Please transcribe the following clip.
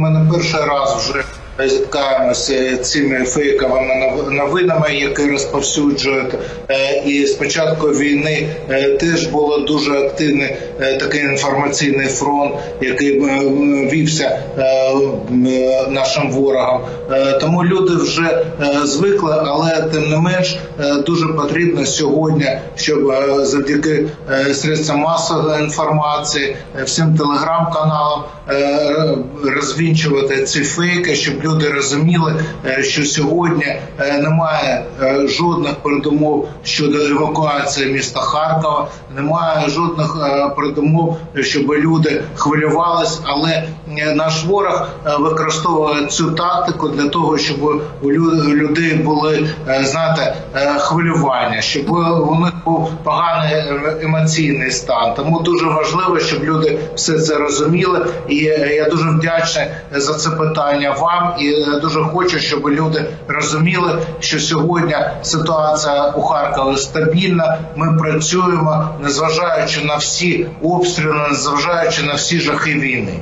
Ми не перший раз вже зіткаємося цими фейковими нов- новинами, які розповсюджують. Е, І з початку війни е, теж було дуже активний е, такий інформаційний фронт, який вівся нашим ворогам. Тому люди вже звикли, але тим не менш дуже потрібно сьогодні, щоб завдяки средствам масової інформації, всім телеграм-каналам розвінчувати ці фейки, щоб люди розуміли, е, що сьогодні е, немає е, жодних передумов щодо евакуації міста Харкова, немає жодних передумов, щоб люди хвилювались, але наш ворог використовує цю тактику для того, щоб у лю- людей були знаєте, е, хвилювання, щоб у них був поганий емоційний стан. Тому дуже важливо, щоб люди все це розуміли. І я дуже вдячний за це питання вам. І е, дуже хочу, щоб люди розуміли, що сьогодні ситуація у Харкові стабільна. Ми працюємо, незважаючи на всі обстріли, незважаючи на всі жахи війни.